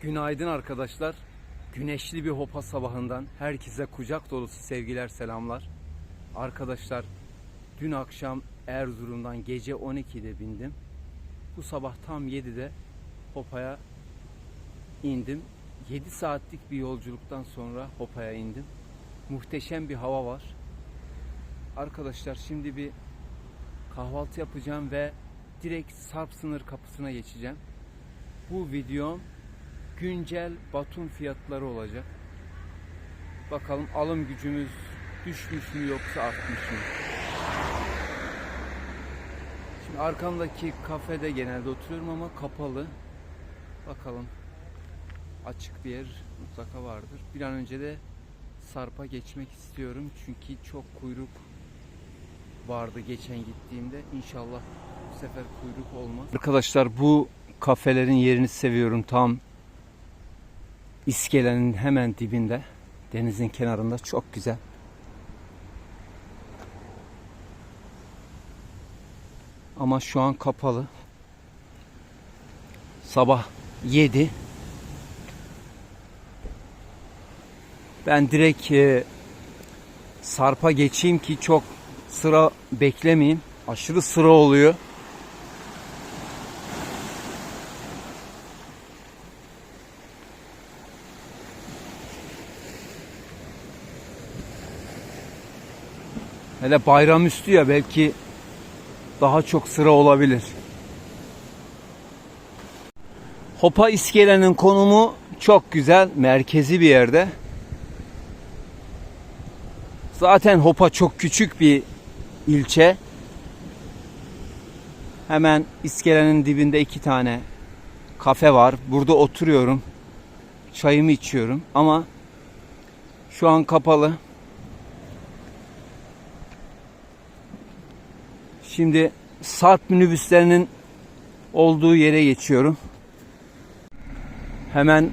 Günaydın arkadaşlar. Güneşli bir hopa sabahından herkese kucak dolusu sevgiler selamlar. Arkadaşlar dün akşam Erzurum'dan gece 12'de bindim. Bu sabah tam 7'de Hopa'ya indim. 7 saatlik bir yolculuktan sonra Hopa'ya indim. Muhteşem bir hava var. Arkadaşlar şimdi bir kahvaltı yapacağım ve direkt Sarp sınır kapısına geçeceğim. Bu videom güncel Batum fiyatları olacak. Bakalım alım gücümüz düşmüş mü yoksa artmış mı? Şimdi arkamdaki kafede genelde oturuyorum ama kapalı. Bakalım açık bir yer mutlaka vardır. Bir an önce de Sarp'a geçmek istiyorum çünkü çok kuyruk vardı geçen gittiğimde. İnşallah bu sefer kuyruk olmaz. Arkadaşlar bu kafelerin yerini seviyorum. Tam iskelenin hemen dibinde. Denizin kenarında çok güzel. Ama şu an kapalı. Sabah 7. Ben direkt e, Sarp'a geçeyim ki çok sıra beklemeyeyim. Aşırı sıra oluyor. Hele bayram üstü ya belki daha çok sıra olabilir. Hopa iskelenin konumu çok güzel, merkezi bir yerde. Zaten Hopa çok küçük bir ilçe. Hemen iskelenin dibinde iki tane kafe var. Burada oturuyorum. Çayımı içiyorum ama şu an kapalı. Şimdi Sarp minibüslerinin olduğu yere geçiyorum. Hemen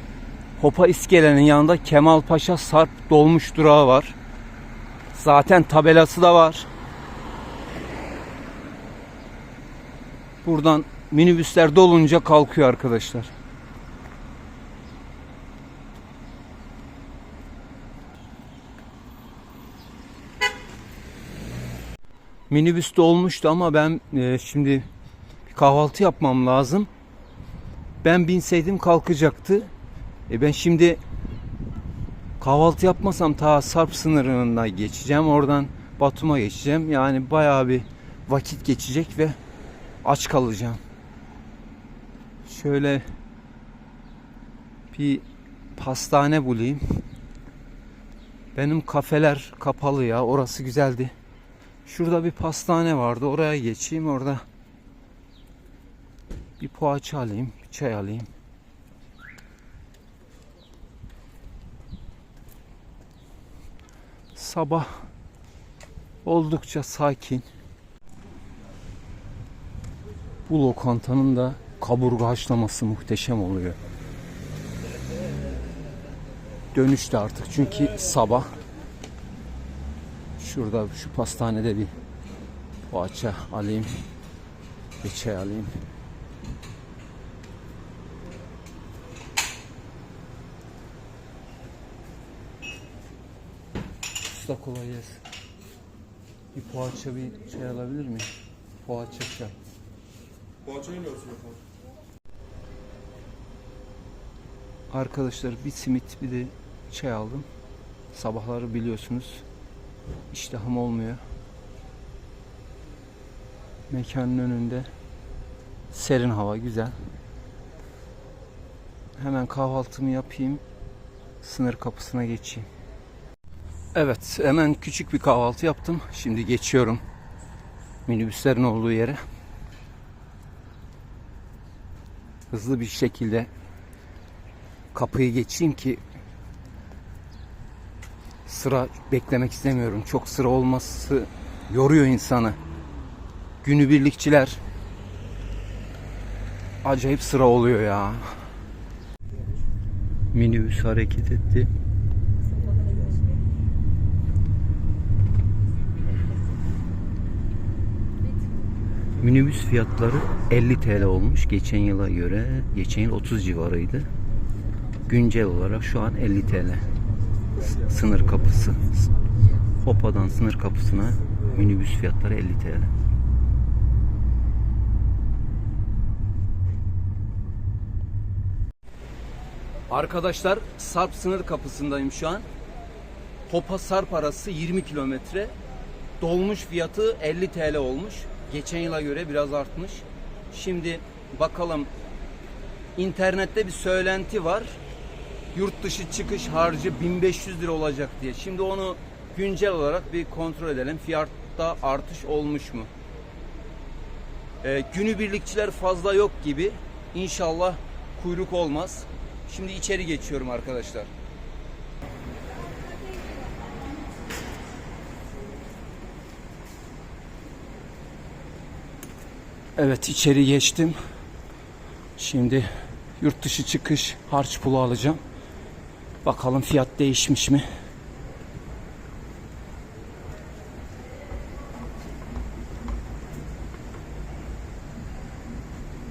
Hopa iskelenin yanında Kemal Paşa Sarp dolmuş durağı var. Zaten tabelası da var. Buradan minibüsler dolunca kalkıyor arkadaşlar. Minibüs dolmuştu ama ben e, şimdi kahvaltı yapmam lazım. Ben binseydim kalkacaktı. E ben şimdi kahvaltı yapmasam ta Sarp sınırına geçeceğim. Oradan Batum'a geçeceğim. Yani bayağı bir vakit geçecek ve aç kalacağım. Şöyle bir pastane bulayım. Benim kafeler kapalı ya. Orası güzeldi. Şurada bir pastane vardı. Oraya geçeyim. Orada bir poğaça alayım. Bir çay alayım. Sabah oldukça sakin. Bu lokantanın da kaburga haşlaması muhteşem oluyor. Dönüşte artık çünkü sabah şurada şu pastanede bir poğaça alayım bir çay alayım. Usta kolay gelsin. Bir poğaça bir çay alabilir miyim? Poğaça çay. Poğaçayı ne olsun efendim? Arkadaşlar bir simit bir de çay aldım. Sabahları biliyorsunuz iştahım olmuyor. Mekanın önünde serin hava güzel. Hemen kahvaltımı yapayım. Sınır kapısına geçeyim. Evet hemen küçük bir kahvaltı yaptım. Şimdi geçiyorum minibüslerin olduğu yere. Hızlı bir şekilde kapıyı geçeyim ki sıra beklemek istemiyorum. Çok sıra olması yoruyor insanı. Günübirlikçiler acayip sıra oluyor ya. Minibüs hareket etti. Minibüs fiyatları 50 TL olmuş geçen yıla göre. Geçen yıl 30 civarıydı. güncel olarak şu an 50 TL. Sınır kapısı. Hopa'dan sınır kapısına minibüs fiyatları 50 TL. Arkadaşlar Sarp sınır kapısındayım şu an. Hopa Sarp arası 20 kilometre. Dolmuş fiyatı 50 TL olmuş. Geçen yıla göre biraz artmış. Şimdi bakalım internette bir söylenti var. Yurt dışı çıkış harcı 1500 lira olacak diye. Şimdi onu güncel olarak bir kontrol edelim. Fiyatta artış olmuş mu? Ee, günübirlikçiler fazla yok gibi. İnşallah kuyruk olmaz. Şimdi içeri geçiyorum arkadaşlar. Evet içeri geçtim. Şimdi yurt dışı çıkış harç pulu alacağım. Bakalım fiyat değişmiş mi?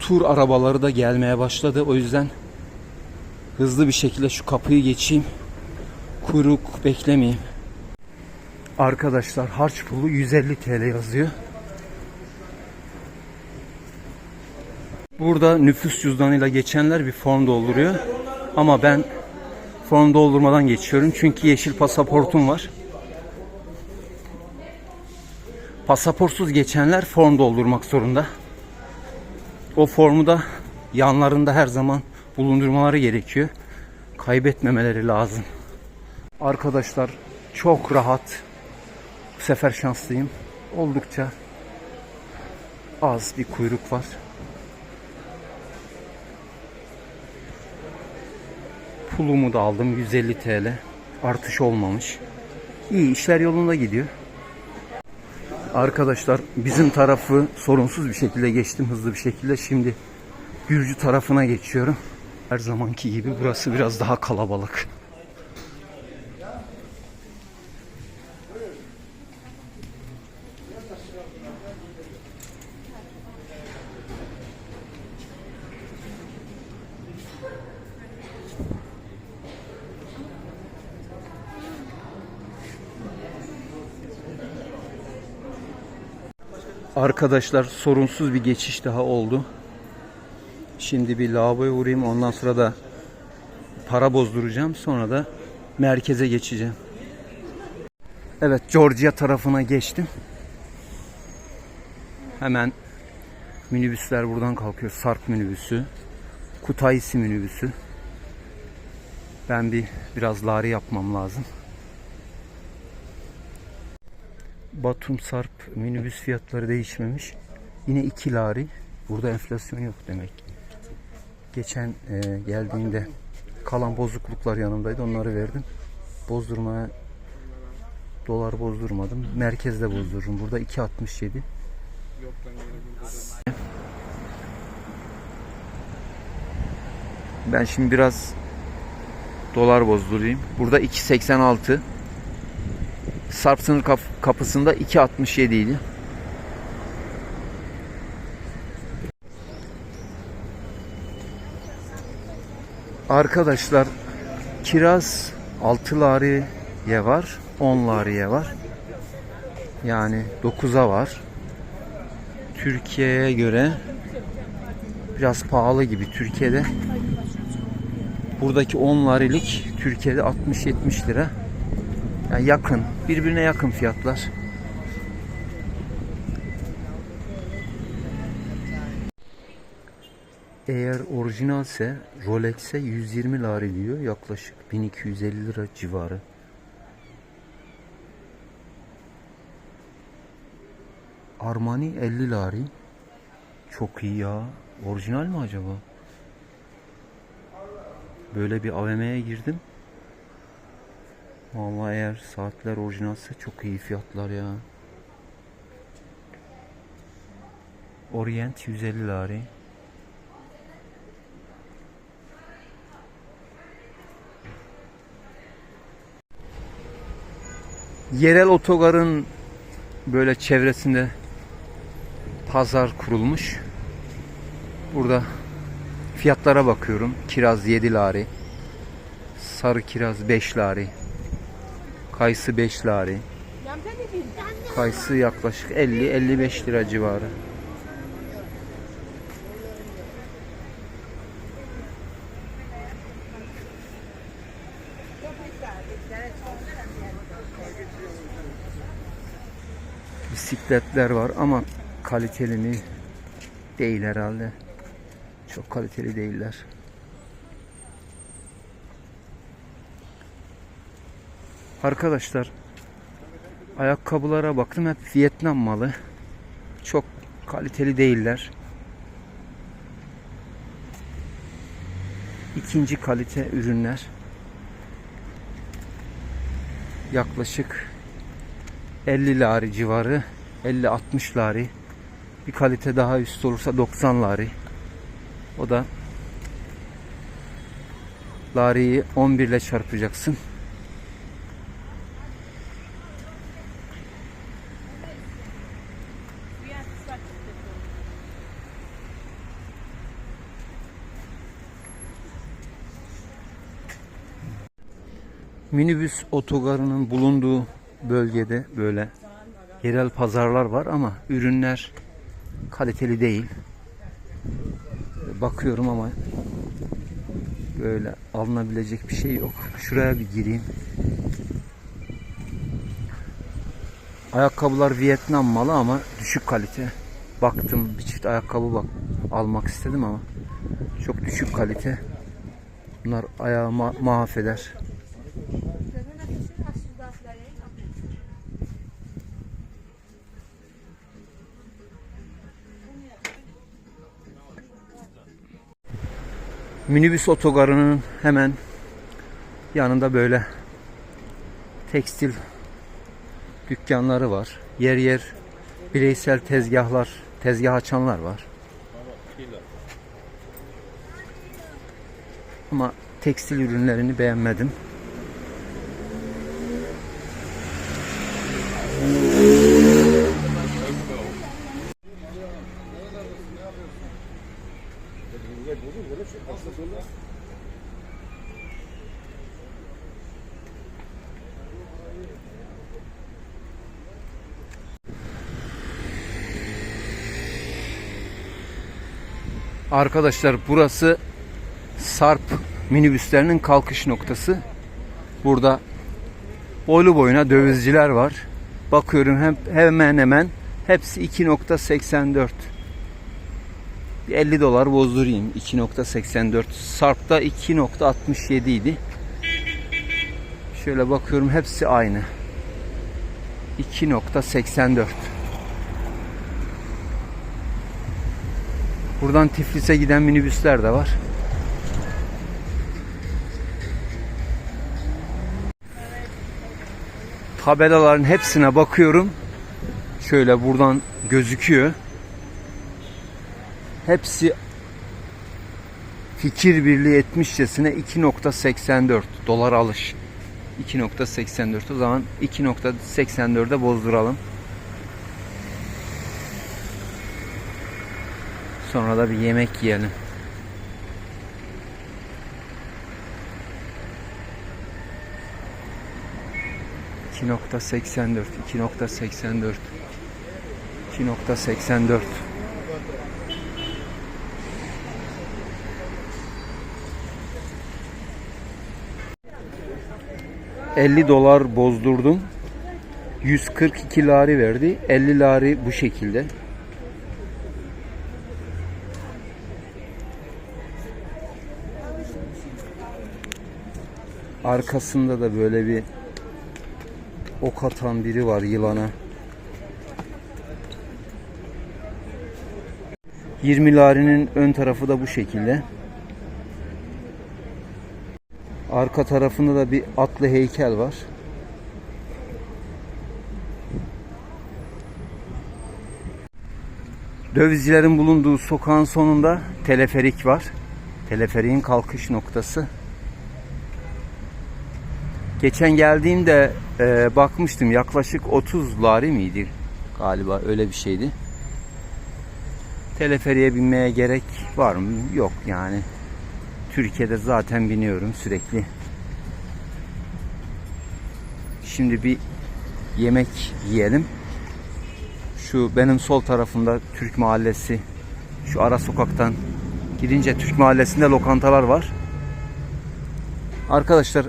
Tur arabaları da gelmeye başladı. O yüzden hızlı bir şekilde şu kapıyı geçeyim. Kuyruk beklemeyeyim. Arkadaşlar harç pulu 150 TL yazıyor. Burada nüfus cüzdanıyla geçenler bir form dolduruyor. Ama ben form doldurmadan geçiyorum. Çünkü yeşil pasaportum var. Pasaportsuz geçenler form doldurmak zorunda. O formu da yanlarında her zaman bulundurmaları gerekiyor. Kaybetmemeleri lazım. Arkadaşlar çok rahat. Bu sefer şanslıyım. Oldukça az bir kuyruk var. Pulumu da aldım 150 TL. Artış olmamış. İyi işler yolunda gidiyor. Arkadaşlar bizim tarafı sorunsuz bir şekilde geçtim hızlı bir şekilde. Şimdi Gürcü tarafına geçiyorum. Her zamanki gibi burası biraz daha kalabalık. Arkadaşlar sorunsuz bir geçiş daha oldu. Şimdi bir lavaboya uğrayayım ondan sonra da para bozduracağım. Sonra da merkeze geçeceğim. Evet Georgia tarafına geçtim. Hemen minibüsler buradan kalkıyor. Sarp minibüsü. Kutayisi minibüsü. Ben bir biraz lari yapmam lazım. Batum Sarp minibüs fiyatları değişmemiş. Yine 2 lari. Burada enflasyon yok demek. Geçen e, geldiğinde kalan bozukluklar yanımdaydı. Onları verdim. Bozdurmaya dolar bozdurmadım. Merkezde bozdururum. Burada 2.67. Ben şimdi biraz dolar bozdurayım. Burada 2.86. Sarp sınır kap- kapısında 2.67 idi. Arkadaşlar kiraz 6 lariye var, 10 lariye var. Yani 9'a var. Türkiye'ye göre biraz pahalı gibi Türkiye'de. Buradaki 10 larilik Türkiye'de 60-70 lira. Yani yakın, birbirine yakın fiyatlar. Eğer orijinalse Rolex'e 120 lari diyor. Yaklaşık 1250 lira civarı. Armani 50 lari. Çok iyi ya. Orijinal mi acaba? Böyle bir AVM'ye girdim. Vallahi eğer saatler orijinalse çok iyi fiyatlar ya. Orient 150 lari. Yerel otogarın böyle çevresinde pazar kurulmuş. Burada fiyatlara bakıyorum. Kiraz 7 lari. Sarı kiraz 5 lari. Kayısı 5 lari. Kayısı yaklaşık 50-55 lira civarı. Bisikletler var ama kaliteli mi değil herhalde. Çok kaliteli değiller. Arkadaşlar ayakkabılara baktım hep Vietnam malı. Çok kaliteli değiller. İkinci kalite ürünler. Yaklaşık 50 lari civarı 50-60 lari bir kalite daha üst olursa 90 lari o da lariyi 11 ile çarpacaksın minibüs otogarının bulunduğu bölgede böyle yerel pazarlar var ama ürünler kaliteli değil. Bakıyorum ama böyle alınabilecek bir şey yok. Şuraya bir gireyim. Ayakkabılar Vietnam malı ama düşük kalite. Baktım bir çift ayakkabı bak almak istedim ama çok düşük kalite. Bunlar ayağı ma- mahveder. Minibüs otogarının hemen yanında böyle tekstil dükkanları var. Yer yer bireysel tezgahlar, tezgah açanlar var. Ama tekstil ürünlerini beğenmedim. Arkadaşlar burası Sarp minibüslerinin kalkış noktası. Burada boylu boyuna dövizciler var. Bakıyorum hem, hemen hemen hepsi 2.84. Bir 50 dolar bozdurayım. 2.84. Sarp'ta 2.67 idi. Şöyle bakıyorum hepsi aynı. 2.84. Buradan Tiflis'e giden minibüsler de var. Tabelaların hepsine bakıyorum. Şöyle buradan gözüküyor. Hepsi fikir birliği etmişçesine 2.84 dolar alış. 2.84 o zaman 2.84'e bozduralım. Sonra da bir yemek yiyelim. İki nokta seksen dört, iki nokta seksen dört, iki nokta seksen dört. ...50 dolar bozdurdum. 142 lari verdi. 50 lari bu şekilde. Arkasında da böyle bir ok atan biri var yılana. 20 larinin ön tarafı da bu şekilde. Arka tarafında da bir atlı heykel var. Dövizcilerin bulunduğu sokağın sonunda teleferik var. Teleferiğin kalkış noktası. Geçen geldiğimde e, bakmıştım yaklaşık 30 lari miydi galiba öyle bir şeydi. Teleferiye binmeye gerek var mı? Yok yani. Türkiye'de zaten biniyorum sürekli. Şimdi bir yemek yiyelim. Şu benim sol tarafımda Türk Mahallesi. Şu ara sokaktan gidince Türk Mahallesi'nde lokantalar var. Arkadaşlar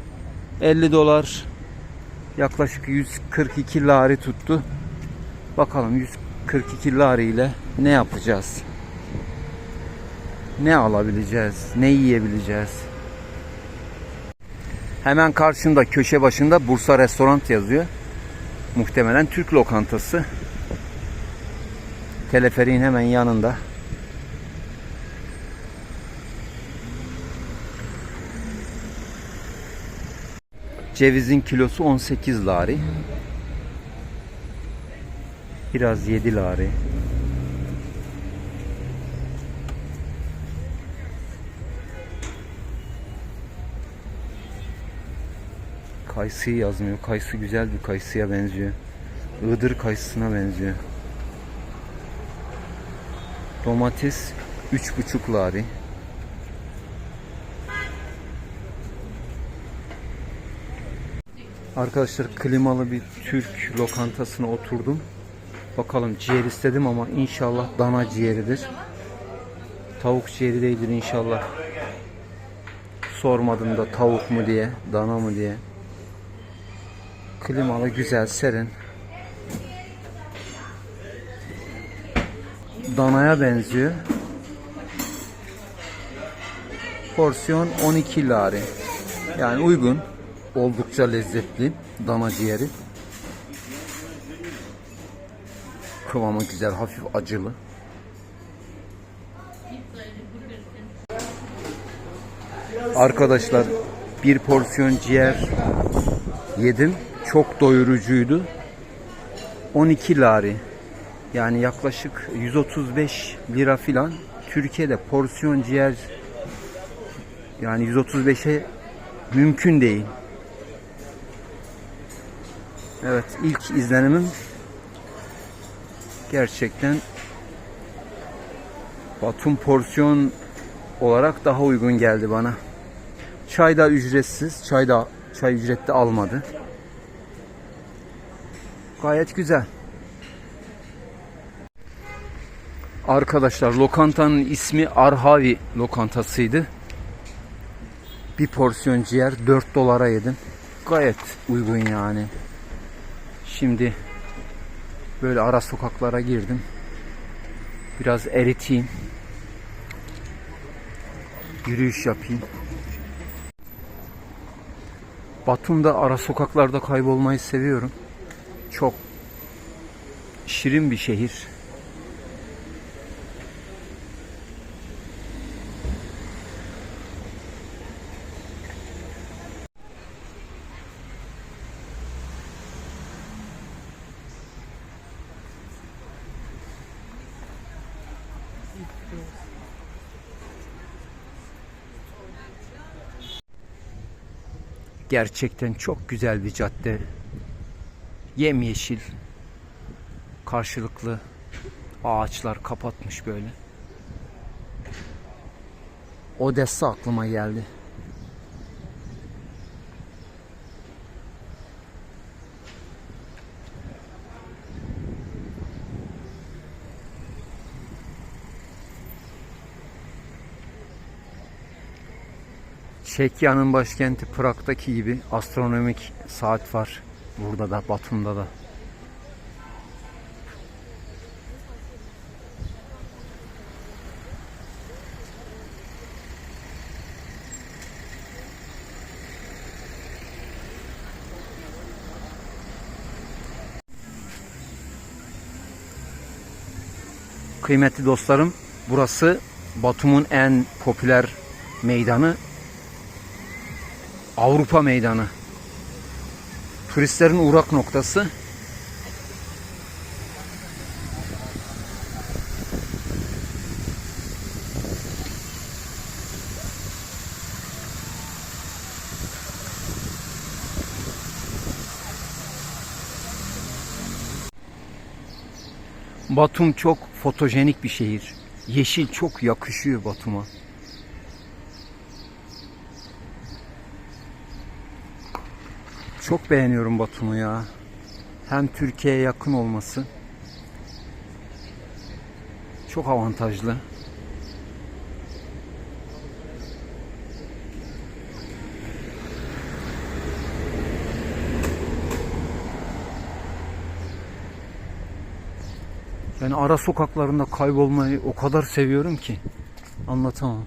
50 dolar yaklaşık 142 lari tuttu. Bakalım 142 lari ile ne yapacağız? Ne alabileceğiz? Ne yiyebileceğiz? Hemen karşında köşe başında Bursa Restoran yazıyor. Muhtemelen Türk lokantası. Teleferiğin hemen yanında. Cevizin kilosu 18 lari. Biraz 7 lari. Kayısıyı yazmıyor. Kayısı güzel bir kayısıya benziyor. Iğdır kayısısına benziyor. Domates 3,5 lari. Arkadaşlar klimalı bir Türk lokantasına oturdum. Bakalım ciğer istedim ama inşallah dana ciğeridir. Tavuk ciğeri değildir inşallah. Sormadım da tavuk mu diye, dana mı diye. Klimalı güzel serin. Danaya benziyor. Porsiyon 12 lari. Yani uygun. Oldukça lezzetli dana ciğeri. Kıvamı güzel, hafif acılı. Arkadaşlar bir porsiyon ciğer yedim. Çok doyurucuydu. 12 lari. Yani yaklaşık 135 lira filan. Türkiye'de porsiyon ciğer yani 135'e mümkün değil. Evet ilk izlenimim gerçekten Batum porsiyon olarak daha uygun geldi bana. Çay da ücretsiz. Çay da çay ücretli almadı. Gayet güzel. Arkadaşlar lokantanın ismi Arhavi lokantasıydı. Bir porsiyon ciğer 4 dolara yedim. Gayet uygun yani. Şimdi böyle ara sokaklara girdim. Biraz eriteyim. Yürüyüş yapayım. Batum'da ara sokaklarda kaybolmayı seviyorum. Çok şirin bir şehir. Gerçekten çok güzel bir cadde. Yemyeşil. Karşılıklı ağaçlar kapatmış böyle. Odessa aklıma geldi. Çekya'nın başkenti Prag'daki gibi astronomik saat var. Burada da Batum'da da. Kıymetli dostlarım, burası Batum'un en popüler meydanı Avrupa Meydanı. Turistlerin uğrak noktası. Batum çok fotojenik bir şehir. Yeşil çok yakışıyor Batum'a. Çok beğeniyorum Batum'u ya. Hem Türkiye'ye yakın olması. Çok avantajlı. Yani ara sokaklarında kaybolmayı o kadar seviyorum ki anlatamam.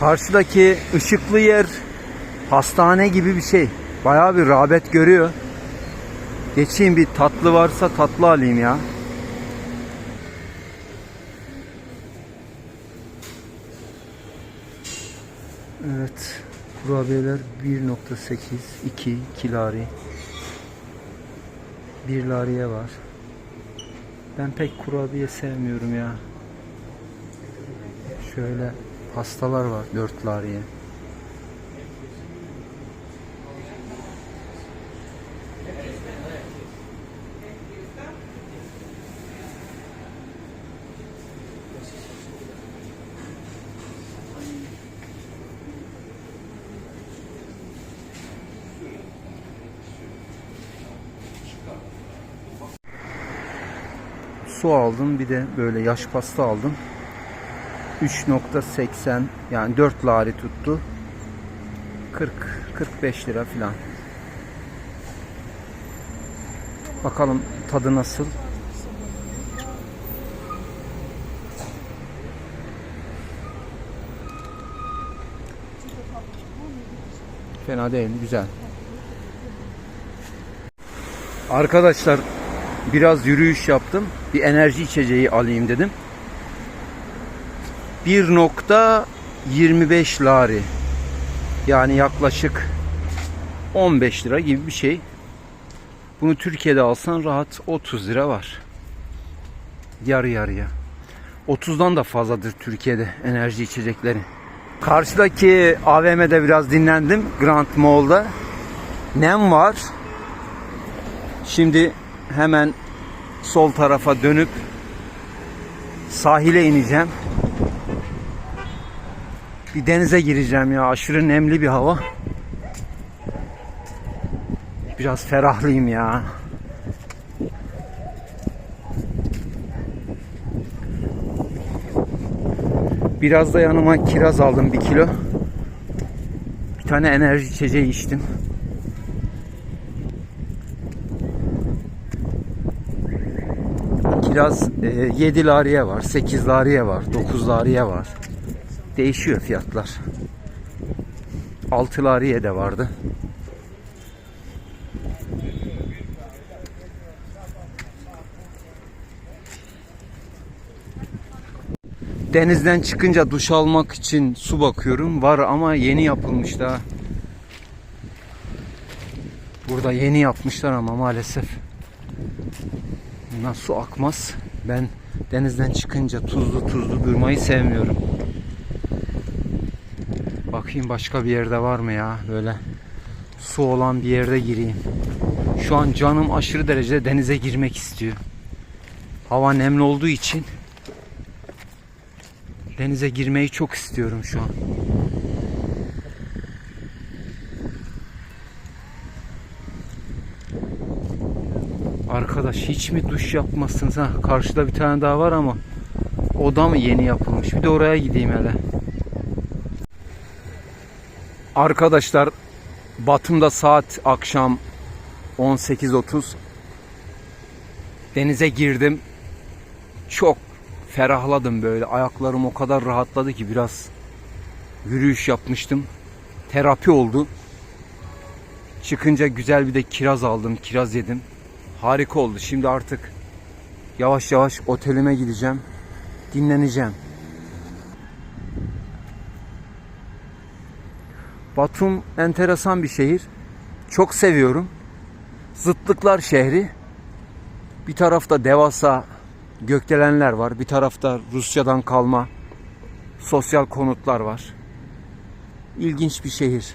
Karşıdaki ışıklı yer hastane gibi bir şey. Bayağı bir rağbet görüyor. Geçeyim bir tatlı varsa tatlı alayım ya. Evet. Kurabiyeler 1.8 2 2 lari. 1 lariye var. Ben pek kurabiye sevmiyorum ya. Şöyle pastalar var 4 lariye. Su aldım bir de böyle yaş pasta aldım. 3.80 yani 4 lari tuttu. 40 45 lira filan. Bakalım tadı nasıl? Fena değil, güzel. Arkadaşlar biraz yürüyüş yaptım. Bir enerji içeceği alayım dedim. 1.25 lari. Yani yaklaşık 15 lira gibi bir şey. Bunu Türkiye'de alsan rahat 30 lira var. Yarı yarıya. 30'dan da fazladır Türkiye'de enerji içecekleri. Karşıdaki AVM'de biraz dinlendim. Grand Mall'da. Nem var. Şimdi hemen sol tarafa dönüp sahile ineceğim. Bir denize gireceğim ya. Aşırı nemli bir hava. Biraz ferahlayayım ya. Biraz da yanıma kiraz aldım bir kilo. Bir tane enerji içeceği içtim. Kiraz e, 7 lariye var, 8 lariye var, 9 lariye var. Değişiyor fiyatlar. 6 lariye de vardı. Denizden çıkınca duş almak için su bakıyorum. Var ama yeni yapılmış daha. Burada yeni yapmışlar ama maalesef. Bundan su akmaz. Ben denizden çıkınca tuzlu tuzlu durmayı sevmiyorum. Bakayım başka bir yerde var mı ya böyle su olan bir yerde gireyim. Şu an canım aşırı derecede denize girmek istiyor. Hava nemli olduğu için denize girmeyi çok istiyorum şu an. Arkadaş hiç mi duş yapmazsınız ha? Karşıda bir tane daha var ama o da mı yeni yapılmış? Bir de oraya gideyim hele. Arkadaşlar Batım'da saat akşam 18.30 denize girdim. Çok ferahladım böyle. Ayaklarım o kadar rahatladı ki biraz yürüyüş yapmıştım. Terapi oldu. Çıkınca güzel bir de kiraz aldım. Kiraz yedim. Harika oldu. Şimdi artık yavaş yavaş otelime gideceğim. Dinleneceğim. Batum enteresan bir şehir. Çok seviyorum. Zıtlıklar şehri. Bir tarafta devasa gökdelenler var. Bir tarafta Rusya'dan kalma sosyal konutlar var. İlginç bir şehir.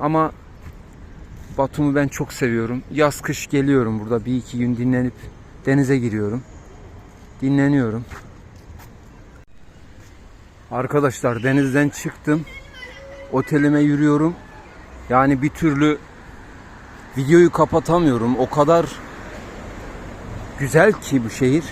Ama Batum'u ben çok seviyorum. Yaz kış geliyorum burada bir iki gün dinlenip denize giriyorum. Dinleniyorum. Arkadaşlar denizden çıktım. Otelime yürüyorum. Yani bir türlü videoyu kapatamıyorum. O kadar güzel ki bu şehir.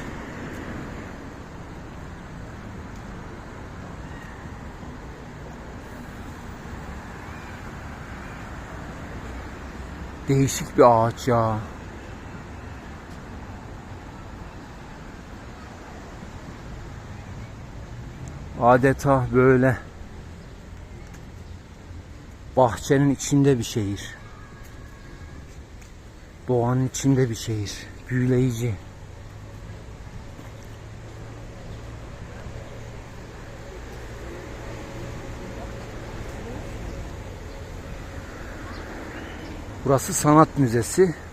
Değişik bir ağaç ya. Adeta böyle bahçenin içinde bir şehir. Doğanın içinde bir şehir. Büyüleyici. Burası sanat müzesi.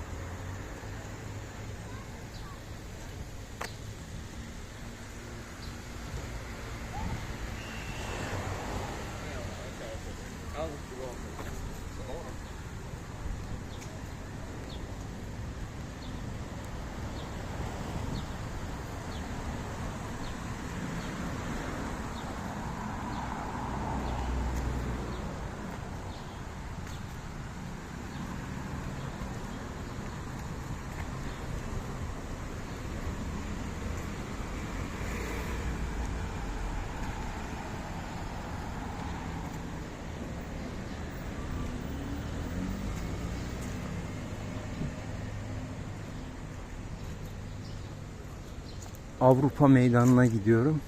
Avrupa meydanına gidiyorum.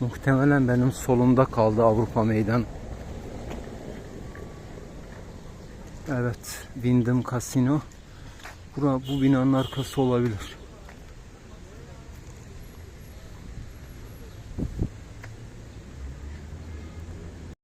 Muhtemelen benim solumda kaldı Avrupa meydan. Evet, Wyndham Casino. Bura, bu binanın arkası olabilir.